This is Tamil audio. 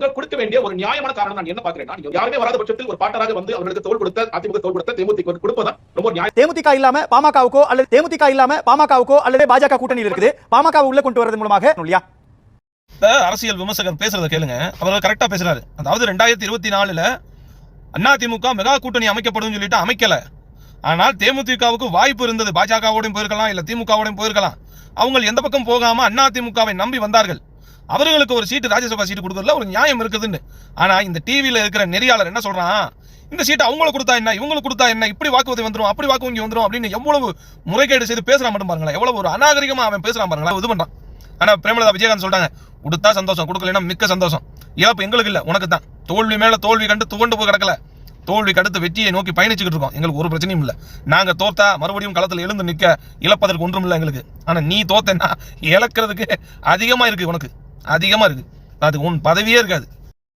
திமுக கொடுக்க வேண்டிய ஒரு நியாயமான காரணம் நான் என்ன பாக்குறேன்னா நீங்க யாருமே வராத பட்சத்தில் ஒரு பாட்டராக வந்து அவர்களுக்கு தோல் கொடுத்த அதிமுக தோல் கொடுத்த தேமுதிக கொடுப்பதா ரொம்ப நியாயம். தேமுதிக இல்லாம பாமகவுக்கோ அல்லது தேமுதிக இல்லாம பாமகவுக்கோ அல்லது பாஜக கூட்டணியில் இருக்குது. பாமக உள்ள கொண்டு வரது மூலமாக இல்லையா? அரசியல் விமர்சகர் பேசுறத கேளுங்க. அவர் கரெக்டா பேசுறாரு. அதாவது ரெண்டாயிரத்தி இருபத்தி நாலுல அதிமுக மெகா கூட்டணி அமைக்கப்படும் சொல்லிட்டு அமைக்கல. ஆனால் தேமுதிகவுக்கு வாய்ப்பு இருந்தது. பாஜகவோடையும் போயிருக்கலாம் இல்ல திமுகவோடையும் போயிருக்கலாம். அவங்க எந்த பக்கம் போகாம அதிமுகவை நம்பி வந்தார்கள்? அவர்களுக்கு ஒரு சீட்டு ராஜ்யசபா சீட்டு கொடுக்கறதுல ஒரு நியாயம் இருக்குதுன்னு. ஆனா இந்த டிவியில இருக்கிற நெறியாளர் என்ன சொல்றான்? இந்த சீட்டு அவங்களுக்கு கொடுத்தா என்ன? இவங்களுக்கு கொடுத்தா என்ன? இப்படி வாக்குவதி வந்துடும் அப்படி வாக்கு வங்கி வந்துடும் அப்படின்னு எவ்வளவு முறைகேடு செய்து பேசுகிறான் மட்டும் பாருங்களேன். எவ்வளவு ஒரு அநாகரிகமா அவன் பேசுறான் பாருங்களேன். இது பண்றான். ஆனா பிரேமலதா விஜயகாந்த் சொல்றாங்க கொடுத்தா சந்தோஷம் கொடுக்கலன்னா மிக்க சந்தோஷம். இழப்பு எங்களுக்கு இல்லை உனக்கு தான். தோல்வி மேல தோல்வி கண்டு துவண்டு போய் கிடக்கல. தோல்விக்கு அடுத்து வெற்றியை நோக்கி பயணிச்சுக்கிட்டு இருக்கோம். எங்களுக்கு ஒரு பிரச்சனையும் இல்லை. நாங்க தோத்தா மறுபடியும் களத்தில் எழுந்து நிக்க இழப்பதற்கு ஒன்றும் இல்லை எங்களுக்கு. ஆனா நீ தோத்தேன்னா இழக்கிறதுக்கு அதிகமா இருக்கு உனக்கு. அதிகமாக இருக்குது அது உன் பதவியே இருக்காது.